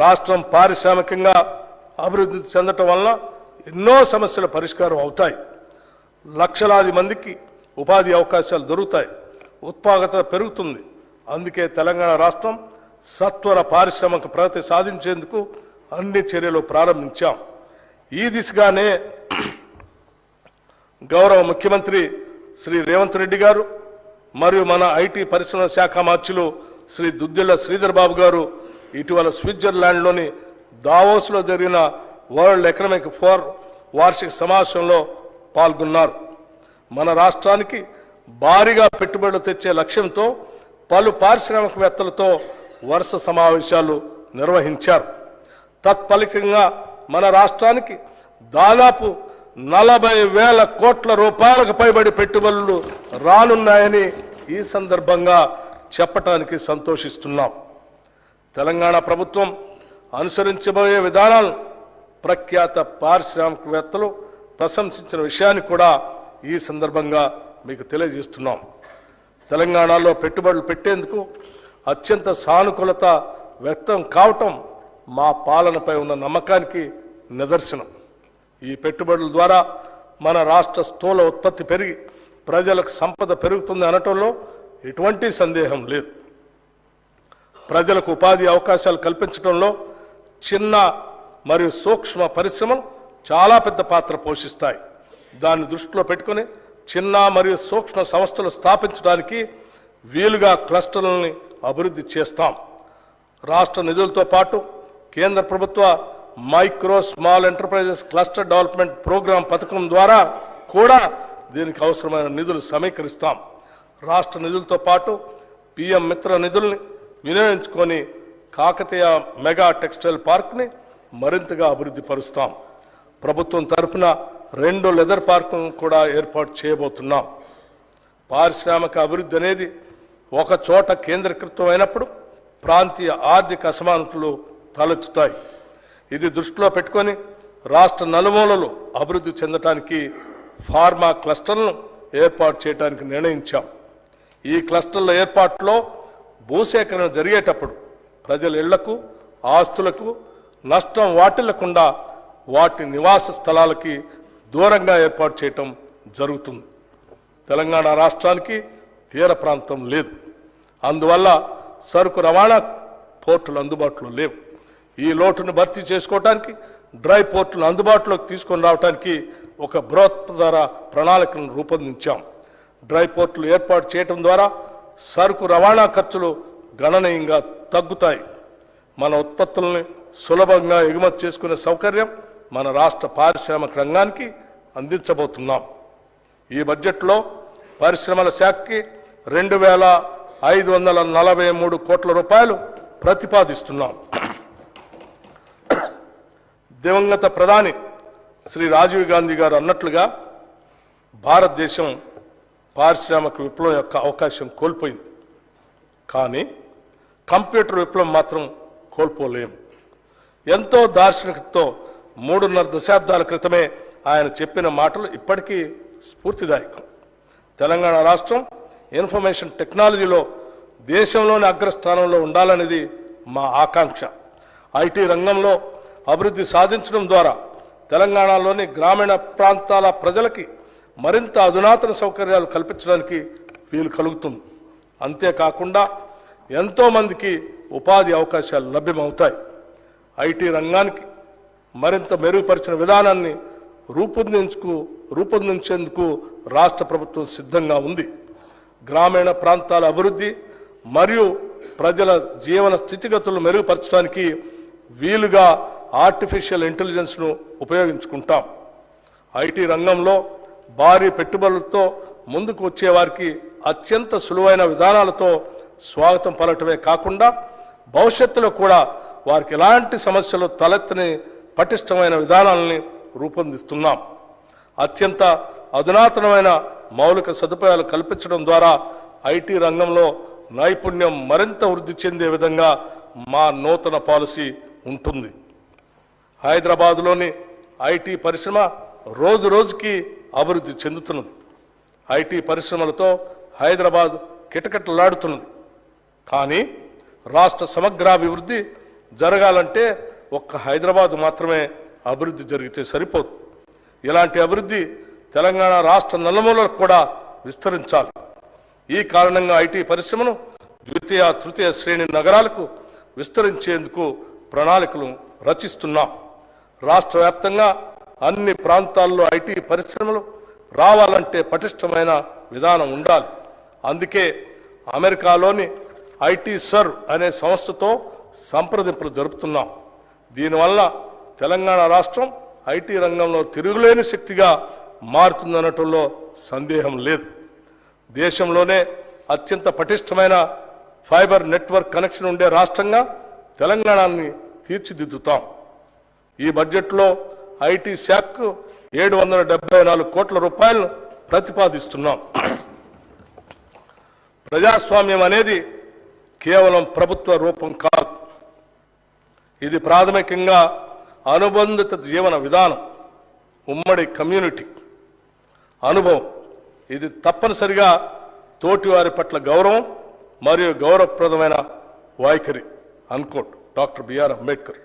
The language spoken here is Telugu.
రాష్ట్రం పారిశ్రామికంగా అభివృద్ధి చెందటం వలన ఎన్నో సమస్యల పరిష్కారం అవుతాయి. లక్షలాది మందికి ఉపాధి అవకాశాలు దొరుకుతాయి. ఉత్పాదకత పెరుగుతుంది. అందుకే తెలంగాణ రాష్ట్రం సత్వర పారిశ్రామిక ప్రగతి సాధించేందుకు అన్ని చర్యలు ప్రారంభించాం. ఈ దిశగానే గౌరవ ముఖ్యమంత్రి శ్రీ రేవంత్ రెడ్డి గారు మరియు మన ఐటీ పరిశ్రమ శాఖ మార్చులు శ్రీ దుద్దిల్ల శ్రీధర్ బాబు గారు ఇటీవల స్విట్జర్లాండ్లోని దావోస్లో జరిగిన వరల్డ్ ఎకనామిక్ ఫోర్ వార్షిక సమావేశంలో పాల్గొన్నారు. మన రాష్ట్రానికి భారీగా పెట్టుబడులు తెచ్చే లక్ష్యంతో పలు పారిశ్రామికవేత్తలతో వరుస సమావేశాలు నిర్వహించారు. తత్ఫలితంగా మన రాష్ట్రానికి దాదాపు నలభై వేల కోట్ల రూపాయలకు పైబడి పెట్టుబడులు రానున్నాయని ఈ సందర్భంగా చెప్పటానికి సంతోషిస్తున్నాం. తెలంగాణ ప్రభుత్వం అనుసరించబోయే విధానాలను ప్రఖ్యాత పారిశ్రామికవేత్తలు ప్రశంసించిన విషయాన్ని కూడా ఈ సందర్భంగా మీకు తెలియజేస్తున్నాం. తెలంగాణలో పెట్టుబడులు పెట్టేందుకు అత్యంత సానుకూలత వ్యక్తం కావటం మా పాలనపై ఉన్న నమ్మకానికి నిదర్శనం. ఈ పెట్టుబడుల ద్వారా మన రాష్ట్ర స్థూల ఉత్పత్తి పెరిగి ప్రజలకు సంపద పెరుగుతుంది అనటంలో ఎటువంటి సందేహం లేదు. ప్రజలకు ఉపాధి అవకాశాలు కల్పించడంలో చిన్న మరియు సూక్ష్మ పరిశ్రమలు చాలా పెద్ద పాత్ర పోషిస్తాయి. దాన్ని దృష్టిలో పెట్టుకొని చిన్న మరియు సూక్ష్మ సంస్థలు స్థాపించడానికి వీలుగా క్లస్టర్లని అభివృద్ధి చేస్తాం. రాష్ట్ర నిధులతో పాటు కేంద్ర ప్రభుత్వ micro small enterprises cluster development programme పథకం ద్వారా కూడా దీనికి అవసరమైన నిధులు సమీకరిస్తాం. రాష్ట్ర నిధులతో పాటు పిఎం మిత్ర నిధుల్ని వినియోగించుకొని కాకతీయ మెగా టెక్స్టైల్ పార్క్ని మరింతగా అభివృద్ధి పరుస్తాం. ప్రభుత్వం తరఫున రెండు లెదర్ పార్కును కూడా ఏర్పాటు చేయబోతున్నాం. పారిశ్రామిక అభివృద్ధి అనేది ఒక చోట కేంద్రీకృతం అయినప్పుడు ప్రాంతీయ ఆర్థిక అసమానతలు తలెత్తుతాయి. ఇది దృష్టిలో పెట్టుకొని రాష్ట్ర నలుమూలలు అభివృద్ధి చెందటానికి ఫార్మా క్లస్టర్లను ఏర్పాటు చేయడానికి నిర్ణయించాం. ఈ క్లస్టర్ల ఏర్పాటులో భూసేకరణ జరిగేటప్పుడు ప్రజల ఇళ్ళకు ఆస్తులకు నష్టం వాటిల్లకుండా వాటి నివాస స్థలాలకి దూరంగా ఏర్పాటు చేయటం జరుగుతుంది. తెలంగాణ రాష్ట్రానికి తీర ప్రాంతం లేదు. అందువల్ల సరుకు రవాణా పోర్టులు అందుబాటులో లేవు. ఈ లోటును భర్తీ చేసుకోవడానికి డ్రై పోర్టులను అందుబాటులోకి తీసుకొని రావడానికి ఒక బృహత్తర ప్రణాళికను రూపొందించాం. డ్రై పోర్టులు ఏర్పాటు చేయడం ద్వారా సరుకు రవాణా ఖర్చులు గణనీయంగా తగ్గుతాయి. మన ఉత్పత్తుల్ని సులభంగా ఎగుమతి చేసుకునే సౌకర్యం మన రాష్ట్ర పారిశ్రామిక రంగానికి అందించబోతున్నాం. ఈ బడ్జెట్లో పరిశ్రమల శాఖకి రెండు వేల ఐదు వందల నలభై మూడు కోట్ల రూపాయలు ప్రతిపాదిస్తున్నాం. దివంగత ప్రధాని శ్రీ రాజీవ్ గాంధీ గారు అన్నట్లుగా భారతదేశం పారిశ్రామిక విప్లవం యొక్క అవకాశం కోల్పోయింది. కానీ కంప్యూటర్ విప్లవం మాత్రం కోల్పోలేము. ఎంతో దార్శనికతతో మూడున్నర దశాబ్దాల క్రితమే ఆయన చెప్పిన మాటలు ఇప్పటికీ స్ఫూర్తిదాయకం. తెలంగాణ రాష్ట్రం ఇన్ఫర్మేషన్ టెక్నాలజీలో దేశంలోని అగ్రస్థానంలో ఉండాలనేది మా ఆకాంక్ష. ఐటీ రంగంలో అభివృద్ధి సాధించడం ద్వారా తెలంగాణలోని గ్రామీణ ప్రాంతాల ప్రజలకి మరింత అధునాతన సౌకర్యాలు కల్పించడానికి వీలు కలుగుతుంది. అంతేకాకుండా ఎంతోమందికి ఉపాధి అవకాశాలు లభ్యమవుతాయి. ఐటీ రంగానికి మరింత మెరుగుపరిచిన విధానాన్ని రూపొందించుకు రూపొందించేందుకు రాష్ట్ర ప్రభుత్వం సిద్ధంగా ఉంది. గ్రామీణ ప్రాంతాల అభివృద్ధి మరియు ప్రజల జీవన స్థితిగతులను మెరుగుపరచడానికి వీలుగా ఆర్టిఫిషియల్ ఇంటెలిజెన్స్ను ఉపయోగించుకుంటాం. ఐటీ రంగంలో భారీ పెట్టుబడులతో ముందుకు వచ్చే వారికి అత్యంత సులువైన విధానాలతో స్వాగతం పలటమే కాకుండా భవిష్యత్తులో కూడా వారికి ఎలాంటి సమస్యలు తలెత్తని పటిష్టమైన విధానాలని రూపొందిస్తున్నాం. అత్యంత అధునాతనమైన మౌలిక సదుపాయాలు కల్పించడం ద్వారా ఐటీ రంగంలో నైపుణ్యం మరింత వృద్ధి చెందే విధంగా మా నూతన పాలసీ ఉంటుంది. హైదరాబాదులోని ఐటీ పరిశ్రమ రోజు రోజుకి అభివృద్ధి చెందుతున్నది. ఐటీ పరిశ్రమలతో హైదరాబాద్ కిటకిటలాడుతున్నది. కానీ రాష్ట్ర సమగ్రాభివృద్ధి జరగాలంటే ఒక్క హైదరాబాద్ మాత్రమే అభివృద్ధి జరిగితే సరిపోదు. ఇలాంటి అభివృద్ధి తెలంగాణ రాష్ట్ర నలుమూలలకు కూడా విస్తరించాలి. ఈ కారణంగా ఐటీ పరిశ్రమను ద్వితీయ తృతీయ శ్రేణి నగరాలకు విస్తరించేందుకు ప్రణాళికలు రచిస్తున్నాం. రాష్ట్ర వ్యాప్తంగా అన్ని ప్రాంతాల్లో ఐటీ పరిశ్రమలు రావాలంటే పటిష్టమైన విధానం ఉండాలి. అందుకే అమెరికాలోని ఐటీ సర్ అనే సంస్థతో సంప్రదింపులు జరుపుతున్నాం. దీనివల్ల తెలంగాణ రాష్ట్రం ఐటీ రంగంలో తిరుగులేని శక్తిగా మారుతుందనటంలో సందేహం లేదు. దేశంలోనే అత్యంత పటిష్టమైన ఫైబర్ నెట్వర్క్ కనెక్షన్ ఉండే రాష్ట్రంగా తెలంగాణని తీర్చిదిద్దుతాం. ఈ బడ్జెట్లో ఐటీ శాఖకు ఏడు వందల డెబ్బై నాలుగు కోట్ల రూపాయలను ప్రతిపాదిస్తున్నాం. ప్రజాస్వామ్యం అనేది కేవలం ప్రభుత్వ రూపం కాదు. ఇది ప్రాథమికంగా అనుబంధిత జీవన విధానం ఉమ్మడి కమ్యూనిటీ. అనుభవం. ఇది తప్పనిసరిగా తోటివారి పట్ల గౌరవం మరియు గౌరవప్రదమైన వైఖరి అన్కోట్. Doctor BR Ambedkar.